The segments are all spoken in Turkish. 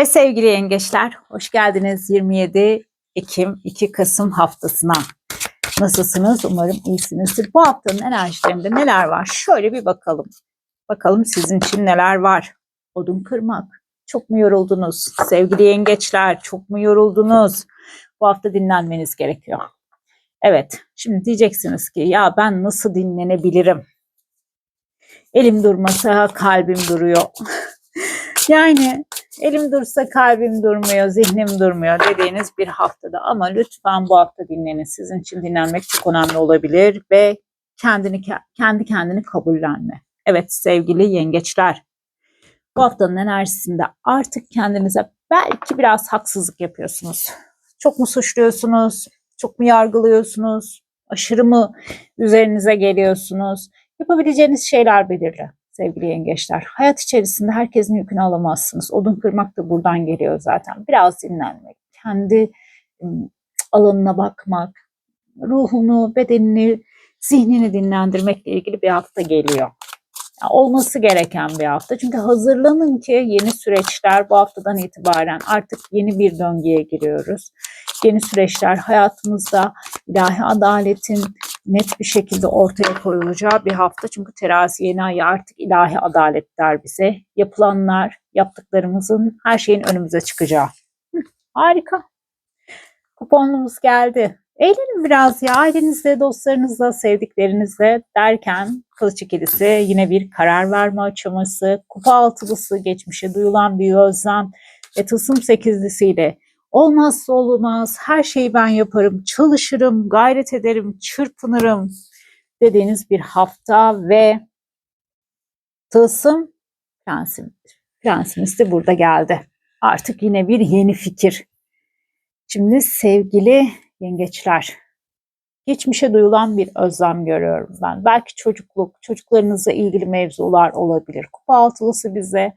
Ve sevgili yengeçler, hoş geldiniz 27 Ekim 2 Kasım haftasına. Nasılsınız? Umarım iyisinizdir. Bu haftanın enerjilerinde neler var? Şöyle bir bakalım. Bakalım sizin için neler var? Odun kırmak. Çok mu yoruldunuz? Sevgili yengeçler, çok mu yoruldunuz? Bu hafta dinlenmeniz gerekiyor. Evet, şimdi diyeceksiniz ki ya ben nasıl dinlenebilirim? Elim durmasa kalbim duruyor. Yani elim dursa kalbim durmuyor, zihnim durmuyor dediğiniz bir haftada ama lütfen bu hafta dinlenin. Sizin için dinlenmek çok önemli olabilir ve kendini kendi kendini kabullenme. Evet sevgili yengeçler. Bu haftanın enerjisinde artık kendinize belki biraz haksızlık yapıyorsunuz. Çok mu suçluyorsunuz? Çok mu yargılıyorsunuz? Aşırı mı üzerinize geliyorsunuz? Yapabileceğiniz şeyler belirli sevgili yengeçler. Hayat içerisinde herkesin yükünü alamazsınız. Odun kırmak da buradan geliyor zaten. Biraz dinlenmek, kendi alanına bakmak, ruhunu, bedenini, zihnini dinlendirmekle ilgili bir hafta geliyor. Yani olması gereken bir hafta. Çünkü hazırlanın ki yeni süreçler bu haftadan itibaren artık yeni bir döngüye giriyoruz. Yeni süreçler hayatımızda ilahi adaletin, net bir şekilde ortaya koyulacağı bir hafta. Çünkü terazi yeni ayı artık ilahi adalet der bize. Yapılanlar, yaptıklarımızın her şeyin önümüze çıkacağı. Hı, harika. Kuponumuz geldi. Eğlenin biraz ya ailenizle, dostlarınızla, sevdiklerinizle derken kılıç ikilisi yine bir karar verme aşaması, kupa altılısı geçmişe duyulan bir özlem ve tılsım sekizlisiyle Olmazsa olmaz, her şeyi ben yaparım, çalışırım, gayret ederim, çırpınırım dediğiniz bir hafta ve tılsım prensim, prensimiz de burada geldi. Artık yine bir yeni fikir. Şimdi sevgili yengeçler, geçmişe duyulan bir özlem görüyorum ben. Belki çocukluk, çocuklarınızla ilgili mevzular olabilir. Kupa altılısı bize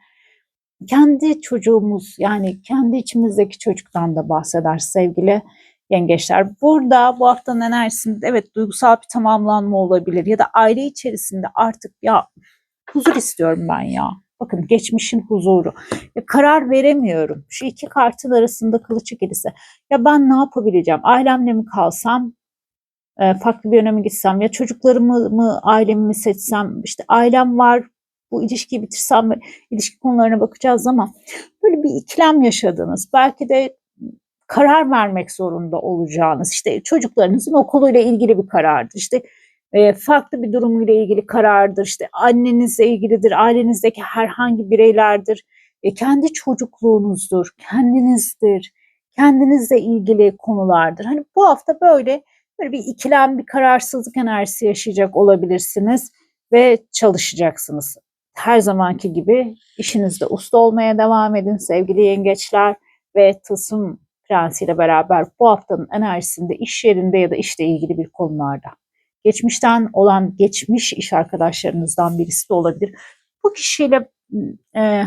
kendi çocuğumuz yani kendi içimizdeki çocuktan da bahseder sevgili yengeçler. Burada bu haftanın enerjisinde evet duygusal bir tamamlanma olabilir ya da aile içerisinde artık ya huzur istiyorum ben ya. Bakın geçmişin huzuru. Ya karar veremiyorum. Şu iki kartın arasında kılıç ikilisi. Ya ben ne yapabileceğim? Ailemle mi kalsam? Farklı bir yöne mi gitsem? Ya çocuklarımı mı, ailemi mi seçsem? İşte ailem var, bu ilişkiyi bitirsem mi? ilişki konularına bakacağız ama böyle bir ikilem yaşadınız. Belki de karar vermek zorunda olacağınız işte çocuklarınızın okuluyla ilgili bir karardır. İşte e, farklı bir durumuyla ilgili karardır. İşte annenizle ilgilidir, ailenizdeki herhangi bireylerdir. E, kendi çocukluğunuzdur, kendinizdir, kendinizle ilgili konulardır. Hani bu hafta böyle böyle bir ikilem, bir kararsızlık enerjisi yaşayacak olabilirsiniz ve çalışacaksınız her zamanki gibi işinizde usta olmaya devam edin sevgili yengeçler ve tılsım prensiyle beraber bu haftanın enerjisinde iş yerinde ya da işle ilgili bir konularda. Geçmişten olan geçmiş iş arkadaşlarınızdan birisi de olabilir. Bu kişiyle e,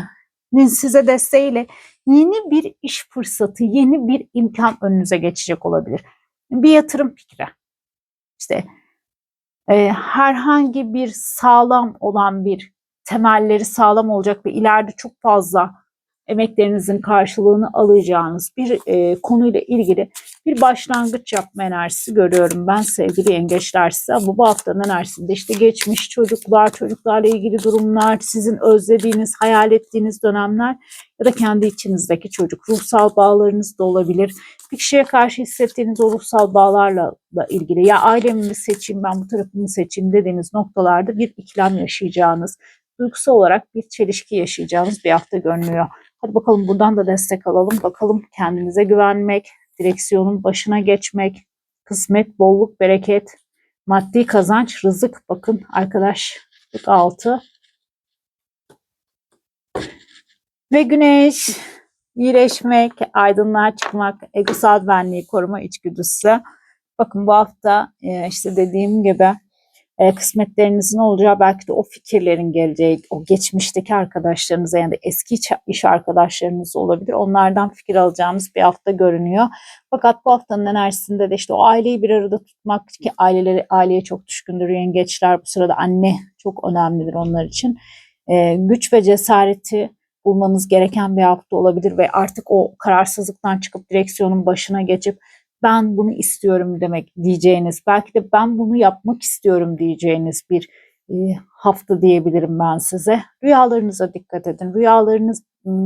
size desteğiyle yeni bir iş fırsatı, yeni bir imkan önünüze geçecek olabilir. Bir yatırım fikri. İşte e, herhangi bir sağlam olan bir temelleri sağlam olacak ve ileride çok fazla emeklerinizin karşılığını alacağınız bir e, konuyla ilgili bir başlangıç yapma enerjisi görüyorum ben sevgili yengeçler size. Bu, bu haftanın enerjisinde işte geçmiş çocuklar, çocuklarla ilgili durumlar, sizin özlediğiniz, hayal ettiğiniz dönemler ya da kendi içinizdeki çocuk. Ruhsal bağlarınız da olabilir. Bir kişiye karşı hissettiğiniz o ruhsal bağlarla da ilgili ya ailemi mi seçeyim ben bu tarafımı seçeyim dediğiniz noktalarda bir ikilem yaşayacağınız duygusal olarak bir çelişki yaşayacağınız bir hafta görünüyor. Hadi bakalım buradan da destek alalım. Bakalım kendinize güvenmek, direksiyonun başına geçmek, kısmet, bolluk, bereket, maddi kazanç, rızık. Bakın arkadaşlık altı. Ve güneş, iyileşmek, aydınlığa çıkmak, egosal benliği koruma içgüdüsü. Bakın bu hafta işte dediğim gibi e, kısmetlerinizin olacağı belki de o fikirlerin geleceği, o geçmişteki arkadaşlarınıza yani eski iş arkadaşlarınız olabilir. Onlardan fikir alacağımız bir hafta görünüyor. Fakat bu haftanın enerjisinde de işte o aileyi bir arada tutmak ki aileleri aileye çok düşkündür yengeçler. Bu sırada anne çok önemlidir onlar için. E, güç ve cesareti bulmanız gereken bir hafta olabilir ve artık o kararsızlıktan çıkıp direksiyonun başına geçip ben bunu istiyorum demek diyeceğiniz, belki de ben bunu yapmak istiyorum diyeceğiniz bir e, hafta diyebilirim ben size. Rüyalarınıza dikkat edin. Rüyalarınız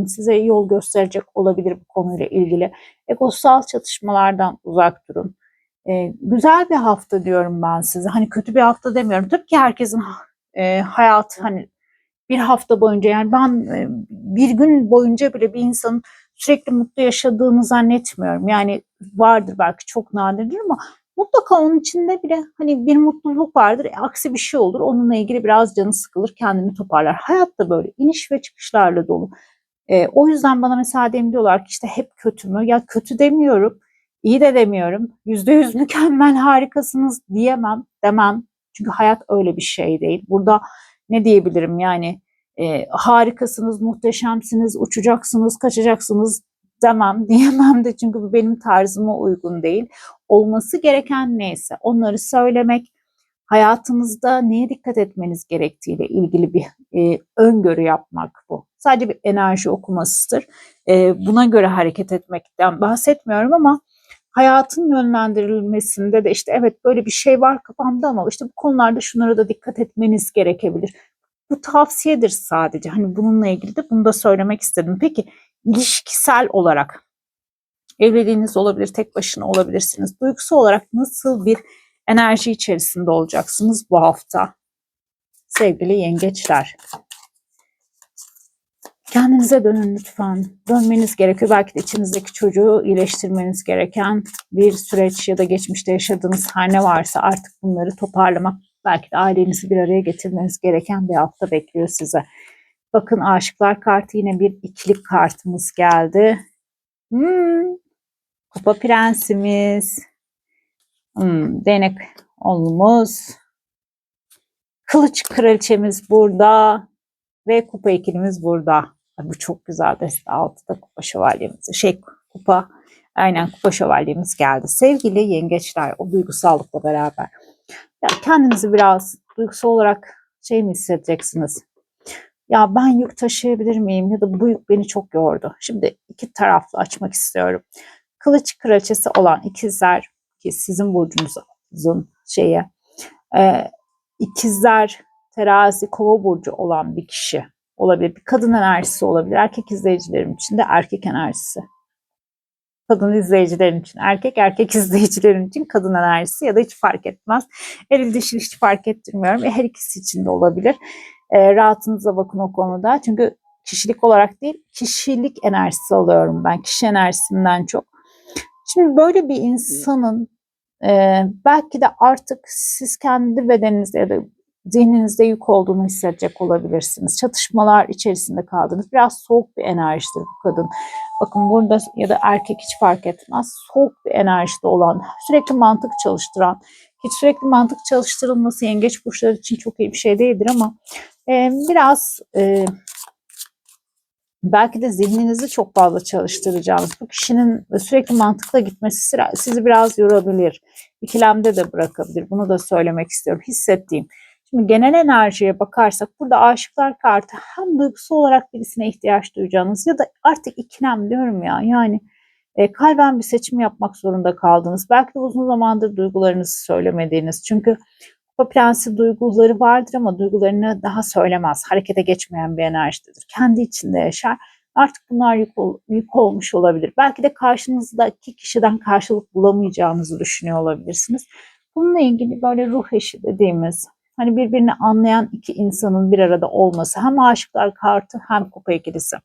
size yol gösterecek olabilir bu konuyla ilgili. Egosal çatışmalardan uzak durun. E, güzel bir hafta diyorum ben size. Hani kötü bir hafta demiyorum. Tabii ki herkesin e, hayatı hani bir hafta boyunca yani ben e, bir gün boyunca bile bir insanın sürekli mutlu yaşadığını zannetmiyorum. Yani vardır belki çok nadirdir ama mutlaka onun içinde bile hani bir mutluluk vardır. E, aksi bir şey olur. Onunla ilgili biraz canı sıkılır, kendini toparlar. Hayat da böyle iniş ve çıkışlarla dolu. E, o yüzden bana mesela dem diyorlar ki işte hep kötü mü? Ya kötü demiyorum, iyi de demiyorum. Yüzde yüz mükemmel harikasınız diyemem, demem. Çünkü hayat öyle bir şey değil. Burada ne diyebilirim yani e, harikasınız, muhteşemsiniz, uçacaksınız, kaçacaksınız demem, diyemem de çünkü bu benim tarzıma uygun değil. Olması gereken neyse onları söylemek, hayatınızda neye dikkat etmeniz gerektiğiyle ilgili bir e, öngörü yapmak bu. Sadece bir enerji okumasıdır. E, buna göre hareket etmekten bahsetmiyorum ama hayatın yönlendirilmesinde de işte evet böyle bir şey var kafamda ama işte bu konularda şunlara da dikkat etmeniz gerekebilir. Bu tavsiyedir sadece. Hani bununla ilgili de bunu da söylemek istedim. Peki ilişkisel olarak evliliğiniz olabilir, tek başına olabilirsiniz. Duygusal olarak nasıl bir enerji içerisinde olacaksınız bu hafta? Sevgili yengeçler. Kendinize dönün lütfen. Dönmeniz gerekiyor. Belki de içinizdeki çocuğu iyileştirmeniz gereken bir süreç ya da geçmişte yaşadığınız her ne varsa artık bunları toparlamak, belki de ailenizi bir araya getirmeniz gereken bir hafta bekliyor size. Bakın aşıklar kartı yine bir ikilik kartımız geldi. Hmm, kupa prensimiz. Hmm, değnek onlumuz. Kılıç kraliçemiz burada. Ve kupa ikilimiz burada. Ay, bu çok güzel deste. Altıda kupa şövalyemiz. Şey kupa aynen kupa şövalyemiz geldi. Sevgili yengeçler o duygusallıkla beraber. Ya kendinizi biraz duygusal olarak şey mi hissedeceksiniz? Ya ben yük taşıyabilir miyim? Ya da bu yük beni çok yordu. Şimdi iki taraflı açmak istiyorum. Kılıç kraliçesi olan ikizler ki sizin burcunuzun şeye e, ikizler terazi kova burcu olan bir kişi olabilir. Bir kadın enerjisi olabilir. Erkek izleyicilerim için de erkek enerjisi. Kadın izleyicilerin için erkek, erkek izleyicilerin için kadın enerjisi ya da hiç fark etmez. Eril dişil hiç fark ettirmiyorum. E, her ikisi için de olabilir. E, rahatınıza bakın o konuda. Çünkü kişilik olarak değil, kişilik enerjisi alıyorum ben. Kişi enerjisinden çok. Şimdi böyle bir insanın e, belki de artık siz kendi bedeninizde ya da zihninizde yük olduğunu hissedecek olabilirsiniz. Çatışmalar içerisinde kaldınız. Biraz soğuk bir enerjidir bu kadın. Bakın burada ya da erkek hiç fark etmez. Soğuk bir enerjide olan, sürekli mantık çalıştıran, hiç sürekli mantık çalıştırılması yengeç burçları için çok iyi bir şey değildir ama e, biraz e, belki de zihninizi çok fazla çalıştıracağınız bu kişinin sürekli mantıkla gitmesi sizi biraz yorabilir. İkilemde de bırakabilir. Bunu da söylemek istiyorum. Hissettiğim. Şimdi genel enerjiye bakarsak burada aşıklar kartı hem duygusal olarak birisine ihtiyaç duyacağınız ya da artık ikilem diyorum ya yani e, kalben bir seçim yapmak zorunda kaldınız. Belki de uzun zamandır duygularınızı söylemediğiniz. Çünkü Kupa Prensi duyguları vardır ama duygularını daha söylemez. Harekete geçmeyen bir enerjidir. Kendi içinde yaşar. Artık bunlar yük, ol, yük olmuş olabilir. Belki de karşınızdaki kişiden karşılık bulamayacağınızı düşünüyor olabilirsiniz. Bununla ilgili böyle ruh eşi dediğimiz hani birbirini anlayan iki insanın bir arada olması hem aşıklar kartı hem kupa ikilisi.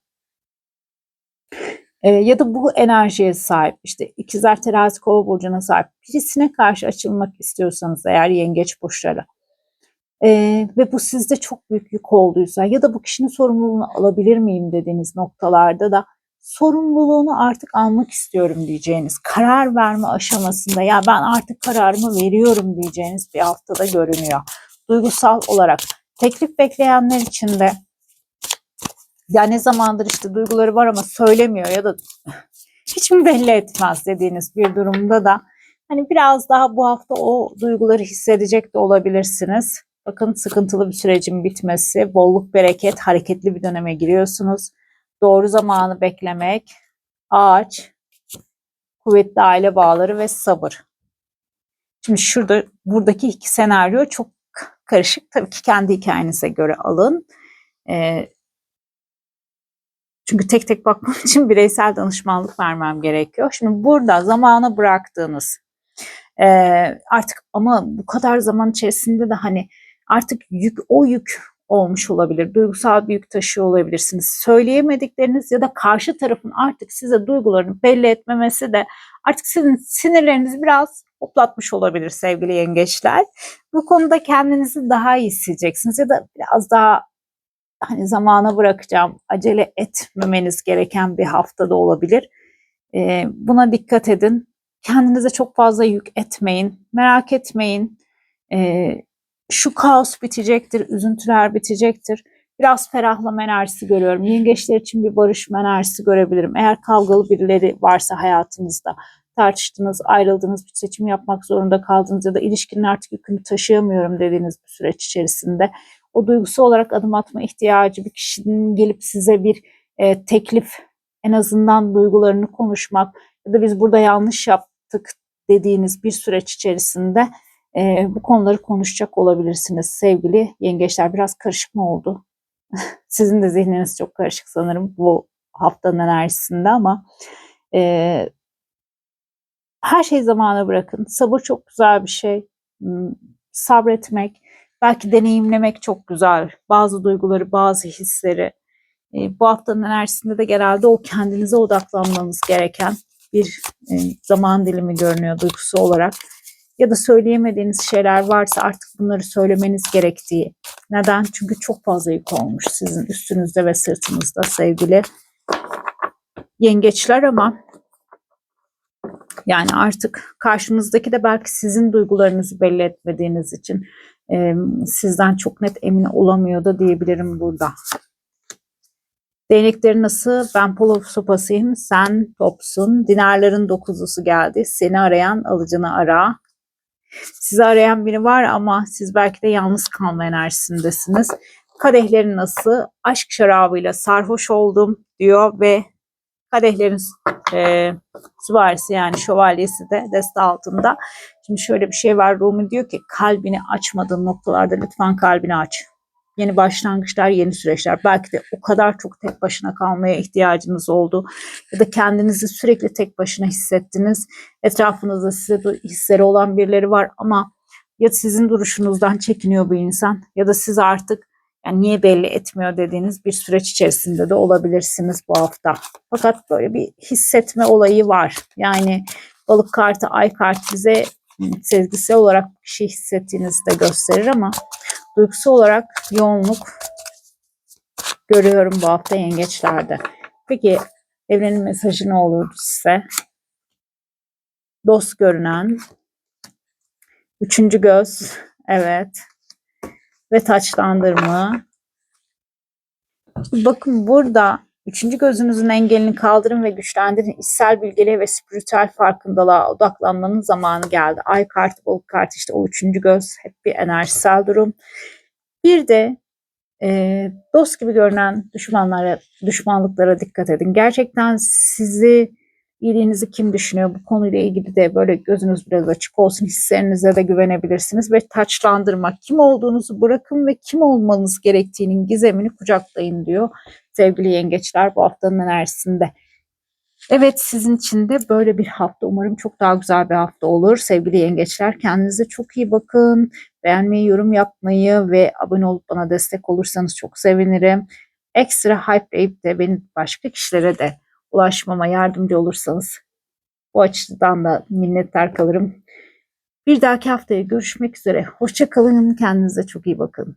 E, ya da bu enerjiye sahip işte ikizler terazi kova burcuna sahip birisine karşı açılmak istiyorsanız eğer yengeç burçları e, ve bu sizde çok büyük yük olduysa ya da bu kişinin sorumluluğunu alabilir miyim dediğiniz noktalarda da sorumluluğunu artık almak istiyorum diyeceğiniz karar verme aşamasında ya ben artık kararımı veriyorum diyeceğiniz bir haftada görünüyor. Duygusal olarak teklif bekleyenler için de ya ne zamandır işte duyguları var ama söylemiyor ya da hiç mi belli etmez dediğiniz bir durumda da hani biraz daha bu hafta o duyguları hissedecek de olabilirsiniz. Bakın sıkıntılı bir sürecin bitmesi, bolluk bereket, hareketli bir döneme giriyorsunuz. doğru zamanı beklemek, ağaç, kuvvetli aile bağları ve sabır. Şimdi şurada buradaki iki senaryo çok karışık. Tabii ki kendi hikayenize göre alın. Ee, çünkü tek tek bakmam için bireysel danışmanlık vermem gerekiyor. Şimdi burada zamana bıraktığınız e, artık ama bu kadar zaman içerisinde de hani artık yük o yük olmuş olabilir. Duygusal bir yük taşıyor olabilirsiniz. Söyleyemedikleriniz ya da karşı tarafın artık size duygularını belli etmemesi de artık sizin sinirlerinizi biraz hoplatmış olabilir sevgili yengeçler. Bu konuda kendinizi daha iyi hissedeceksiniz ya da biraz daha hani zamana bırakacağım, acele etmemeniz gereken bir haftada olabilir. Ee, buna dikkat edin. Kendinize çok fazla yük etmeyin. Merak etmeyin. Ee, şu kaos bitecektir, üzüntüler bitecektir. Biraz ferahlama enerjisi görüyorum. Yengeçler için bir barışma enerjisi görebilirim. Eğer kavgalı birileri varsa hayatınızda, tartıştınız, ayrıldınız, bir seçim yapmak zorunda kaldınız ya da ilişkinin artık yükünü taşıyamıyorum dediğiniz bir süreç içerisinde o duygusu olarak adım atma ihtiyacı bir kişinin gelip size bir e, teklif en azından duygularını konuşmak ya da biz burada yanlış yaptık dediğiniz bir süreç içerisinde e, bu konuları konuşacak olabilirsiniz sevgili yengeçler. Biraz karışık mı oldu? Sizin de zihniniz çok karışık sanırım bu haftanın enerjisinde ama e, her şey zamana bırakın. Sabır çok güzel bir şey. Hmm, sabretmek, belki deneyimlemek çok güzel. Bazı duyguları, bazı hisleri. E, bu haftanın enerjisinde de genelde o kendinize odaklanmanız gereken bir e, zaman dilimi görünüyor duygusu olarak. Ya da söyleyemediğiniz şeyler varsa artık bunları söylemeniz gerektiği. Neden? Çünkü çok fazla yük olmuş sizin üstünüzde ve sırtınızda sevgili yengeçler ama yani artık karşınızdaki de belki sizin duygularınızı belli etmediğiniz için e, sizden çok net emin olamıyor da diyebilirim burada. Değneklerin nasıl? Ben polo sopasıyım, sen topsun. Dinarların dokuzlusu geldi. Seni arayan alıcını ara. Sizi arayan biri var ama siz belki de yalnız kalma enerjisindesiniz. Kadehlerin nasıl? Aşk şarabıyla sarhoş oldum diyor ve kadehlerin e, süvarisi yani şövalyesi de deste altında. Şimdi şöyle bir şey var Rumi diyor ki kalbini açmadığın noktalarda lütfen kalbini aç. Yeni başlangıçlar, yeni süreçler. Belki de o kadar çok tek başına kalmaya ihtiyacınız oldu. Ya da kendinizi sürekli tek başına hissettiniz. Etrafınızda size hisleri olan birileri var ama ya sizin duruşunuzdan çekiniyor bu insan ya da siz artık yani niye belli etmiyor dediğiniz bir süreç içerisinde de olabilirsiniz bu hafta. Fakat böyle bir hissetme olayı var. Yani balık kartı, ay kartı bize sezgisel olarak bir şey hissettiğinizi de gösterir ama duygusal olarak yoğunluk görüyorum bu hafta yengeçlerde. Peki evrenin mesajı ne olurdu size? Dost görünen, üçüncü göz, evet ve taçlandırma. Bakın burada üçüncü gözünüzün engelini kaldırın ve güçlendirin. İçsel bilgeliğe ve spiritüel farkındalığa odaklanmanın zamanı geldi. Ay kartı, balık kartı işte o üçüncü göz hep bir enerjisel durum. Bir de e, dost gibi görünen düşmanlara, düşmanlıklara dikkat edin. Gerçekten sizi iyiliğinizi kim düşünüyor? Bu konuyla ilgili de böyle gözünüz biraz açık olsun hislerinize de güvenebilirsiniz ve taçlandırmak kim olduğunuzu bırakın ve kim olmanız gerektiğinin gizemini kucaklayın diyor sevgili yengeçler bu haftanın enerjisinde. Evet sizin için de böyle bir hafta. Umarım çok daha güzel bir hafta olur. Sevgili yengeçler kendinize çok iyi bakın. Beğenmeyi yorum yapmayı ve abone olup bana destek olursanız çok sevinirim. Ekstra hype de beni başka kişilere de ulaşmama yardımcı olursanız bu açıdan da minnettar kalırım. Bir dahaki haftaya görüşmek üzere. Hoşçakalın. Kendinize çok iyi bakın.